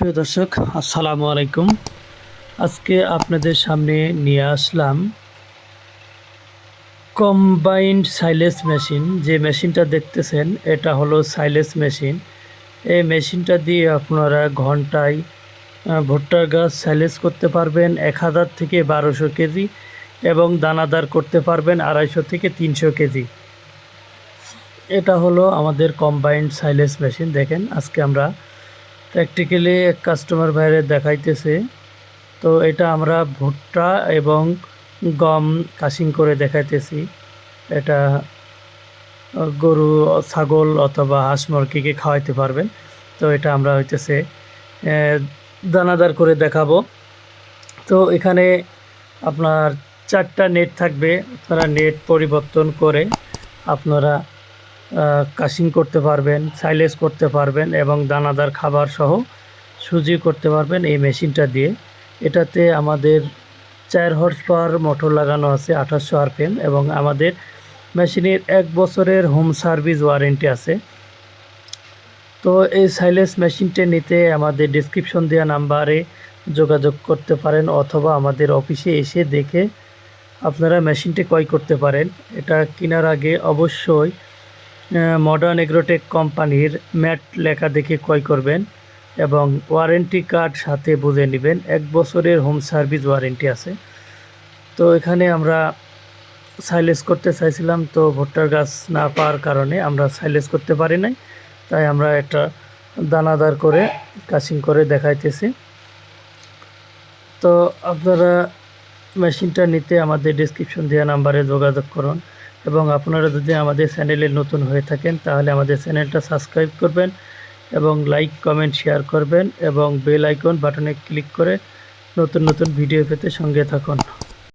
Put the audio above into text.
প্রিয় দর্শক, আসসালামু আলাইকুম। আজকে আপনাদের সামনে নিয়ে আসলাম কম্বাইন্ড সাইলেস মেশিন যে মেশিনটা দেখতেছেন, এটা হলো সাইলেস মেশিন এই মেশিনটা দিয়ে আপনারা ঘন্টায় ভুট্টার গাছ সাইলেস করতে পারবেন এক হাজার থেকে বারোশো কেজি এবং দানাদার করতে পারবেন আড়াইশো থেকে তিনশো কেজি। এটা হলো আমাদের কম্বাইন্ড সাইলেস মেশিন দেখেন, আজকে আমরা প্র্যাকটিক্যালি এক কাস্টমার ভাইরে দেখাইতেছে। তো এটা আমরা ভুট্টা এবং গম কাশিং করে দেখাইতেছি। এটা গরু, ছাগল অথবা হাঁস মুরগিকে খাওয়াইতে পারবেন। তো এটা আমরা হইতেছে দানাদার করে দেখাবো। তো এখানে আপনার চারটা নেট থাকবে। আপনারা নেট পরিবর্তন করে আপনারা কাশিং করতে পারবেন, সাইলেজ করতে পারবেন এবং দানাদার খাবার সহ সুজি করতে পারবেন এই মেশিনটা দিয়ে। এটাতে আমাদের চার হর্স পাওয়ার মোটর লাগানো আছে, আঠাশশো আরপিএম এবং আমাদের মেশিনের এক বছরের হোম সার্ভিস ওয়ারেন্টি আছে। তো এই সাইলেস মেশিনটা নিতে আমাদের ডিসক্রিপশন দেওয়া নাম্বারে যোগাযোগ করতে পারেন অথবা আমাদের অফিসে এসে দেখে আপনারা মেশিনটি ক্রয় করতে পারেন। এটা কেনার আগে অবশ্যই মডার্ন এগ্রোটেক কোম্পানির ম্যাট লেখা দেখে ক্রয় করবেন এবং ওয়ারেন্টি কার্ড সাথে বুঝে নেবেন। এক বছরের হোম সার্ভিস ওয়ারেন্টি আছে। তো এখানে আমরা সাইলেস করতে চাইছিলাম, তো ভুট্টার গাছ না পাওয়ার কারণে আমরা সাইলেস করতে পারি নাই। তাই আমরা একটা দানাদার করে কাশিং করে দেখাইতেছি। তো আপনারা মেশিনটা নিতে আমাদের ডিসক্রিপশন দেওয়া নাম্বারে যোগাযোগ করুন। এবং আপনারা যদি আমাদের চ্যানেলে নতুন হয়ে থাকেন, তাহলে আমাদের চ্যানেলটা সাবস্ক্রাইব করবেন এবং লাইক, কমেন্ট, শেয়ার করবেন এবং বেল আইকন বাটনে ক্লিক করে নতুন নতুন ভিডিও পেতে সঙ্গে থাকুন।